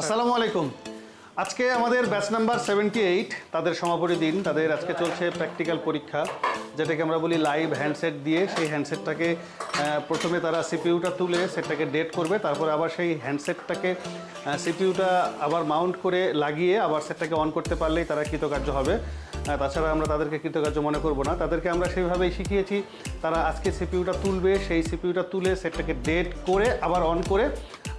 আসসালামু আলাইকুম। আজকে আমাদের ব্যাচ নাম্বার সেভেন্টি এইট তাদের সমাপনী দিন। তাদের আজকে চলছে প্র্যাকটিক্যাল পরীক্ষা, যেটাকে আমরা বলি লাইভ হ্যান্ডসেট দিয়ে। সেই হ্যান্ডসেটটাকে প্রথমে তারা সিপিইউটা তুলে সেটাকে ডেট করবে, তারপর আবার সেই হ্যান্ডসেটটাকে সিপিইউটা আবার মাউন্ট করে লাগিয়ে আবার সেটটাকে অন করতে পারলেই তারা কৃতকার্য হবে। তাছাড়া আমরা তাদেরকে কৃতকার্য মনে করব না। তাদেরকে আমরা সেইভাবেই শিখিয়েছি, তারা আজকে সিপিউটা তুলবে, সেই সিপিউটা তুলে সেটটাকে ডেট করে আবার অন করে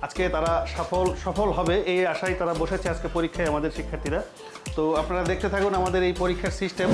আজকে তারা সফল সফল হবে এই আশায় তারা বসেছে আজকে পরীক্ষায় আমাদের শিক্ষার্থীরা। তো আপনারা দেখতে থাকুন আমাদের এই পরীক্ষার সিস্টেম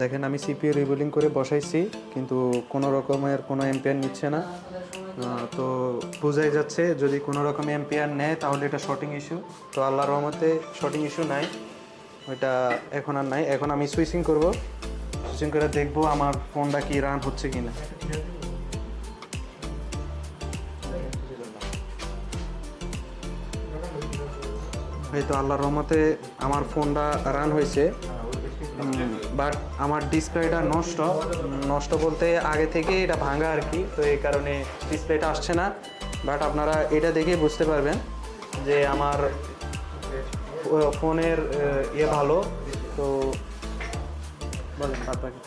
দেখেন আমি সিপিইউ রিবোলিং করে বসাইছি, কিন্তু কোনো রকমের কোনো এম্পিয়ার নিচ্ছে না। তো বোঝাই যাচ্ছে, যদি কোনো রকম এম্পিয়ার নেয়, তাহলে এটা শর্টিং ইস্যু তো আল্লাহর রহমতে শর্টিং ইস্যু নাই। ওইটা এখন আর নাই। এখন আমি সুইচিং করব। সুইচিং করে দেখব আমার ফোনটা কি রান হচ্ছে কি না এই তো আল্লাহর রহমতে আমার ফোনটা রান হয়েছে। বাট আমার ডিসপ্লেটা নষ্ট। নষ্ট বলতে আগে থেকে এটা ভাঙা আর কি তো এই কারণে ডিসপ্লেটা আসছে না। বাট আপনারা এটা দেখে বুঝতে পারবেন যে আমার ফোনের ইয়ে ভালো। তো বলেন আপনাকে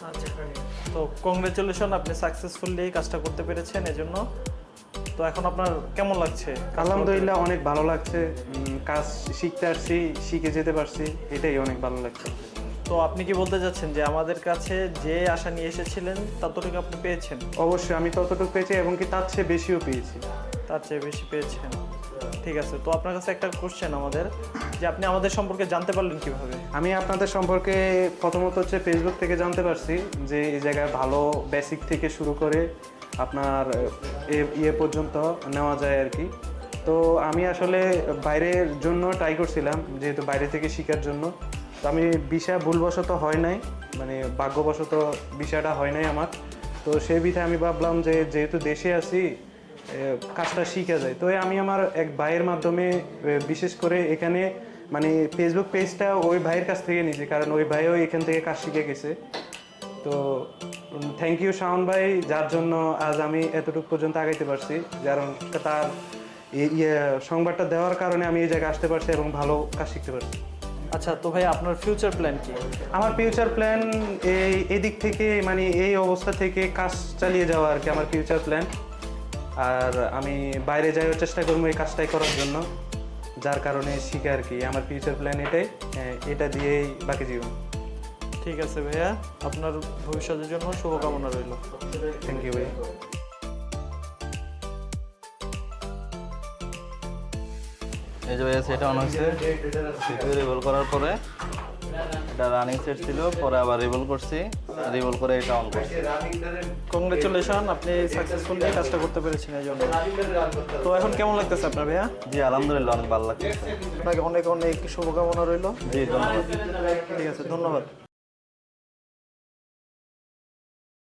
তো কংগ্রেচুলেশন আপনি সাকসেসফুলি কাজটা করতে পেরেছেন এজন্য। তো এখন আপনার কেমন লাগছে? আলহামদুলিল্লাহ অনেক ভালো লাগছে। কাজ শিখতে আসছি শিখে যেতে পারছি এটাই অনেক ভালো লাগছে। তো আপনি কি বলতে চাচ্ছেন যে আমাদের কাছে যে আশা নিয়ে এসেছিলেন ততটুকু আপনি পেয়েছেন? অবশ্যই আমি ততটুকু পেয়েছি এবং কি তার চেয়ে বেশিও পেয়েছি। তার চেয়ে বেশি পেয়েছেন। ঠিক আছে তো আপনার কাছে একটা কোশ্চেন আমাদের যে আপনি আমাদের সম্পর্কে জানতে পারলেন কীভাবে? আমি আপনাদের সম্পর্কে প্রথমত হচ্ছে ফেসবুক থেকে জানতে পারছি যে এই জায়গায় ভালো বেসিক থেকে শুরু করে আপনার এ- ইয়ে পর্যন্ত নেওয়া যায় আর কি। তো আমি আসলে বাইরের জন্য ট্রাই করছিলাম যেহেতু বাইরে থেকে শেখার জন্য। তো আমি বিষয় ভুলবশত হয় নাই মানে ভাগ্যবশত বিষয়টা হয় নাই আমার। তো সেই বিধায় আমি ভাবলাম যে যেহেতু দেশে আছি কাজটা শিখা যায় তো আমি আমার এক ভাইয়ের মাধ্যমে বিশেষ করে এখানে মানে ফেসবুক পেজটা ওই ভাইয়ের কাছ থেকে নিয়েছি, কারণ ওই ভাইও এখান থেকে কাজ শিখে গেছে। তো থ্যাংক ইউ শাওন ভাই, যার জন্য আজ আমি এতটুকু পর্যন্ত আগাইতে পারছি কারণ তার ইয়ে সংবাদটা দেওয়ার কারণে আমি এই জায়গায় আসতে পারছি এবং ভালো কাজ শিখতে পারছি। আচ্ছা তো ভাই আপনার ফিউচার প্ল্যান কি? আমার ফিউচার প্ল্যান এই এদিক থেকে মানে এই অবস্থা থেকে কাজ চালিয়ে যাওয়া আর কি আমার ফিউচার প্ল্যান আর আমি বাইরে যাওয়ার চেষ্টা করব এই কাজটাই করার জন্য যার কারণে শিখে আর কি আমার ফিউচার প্ল্যান এটাই এটা দিয়েই বাকি জীবন। ঠিক আছে ভাইয়া আপনার ভবিষ্যতের জন্য শুভকামনা রইল। থ্যাংক ইউ ভাই। এই যে ভাইয়া সেটা অন হয়েছে। সিপিইউ রিভল করার পরে এটা রানিং সেট ছিল পরে আবার রিভল করছি। রিভল করে এটা অন করছি। কংগ্রেচুলেশন আপনি সাকসেসফুলি কাজটা করতে পেরেছেন এই জন্য। তো এখন কেমন লাগতেছে আপনার ভাইয়া? জি আলহামদুলিল্লাহ অনেক ভালো লাগছে আপনাকে অনেক অনেক শুভকামনা রইল। জি ধন্যবাদ। ঠিক আছে ধন্যবাদ।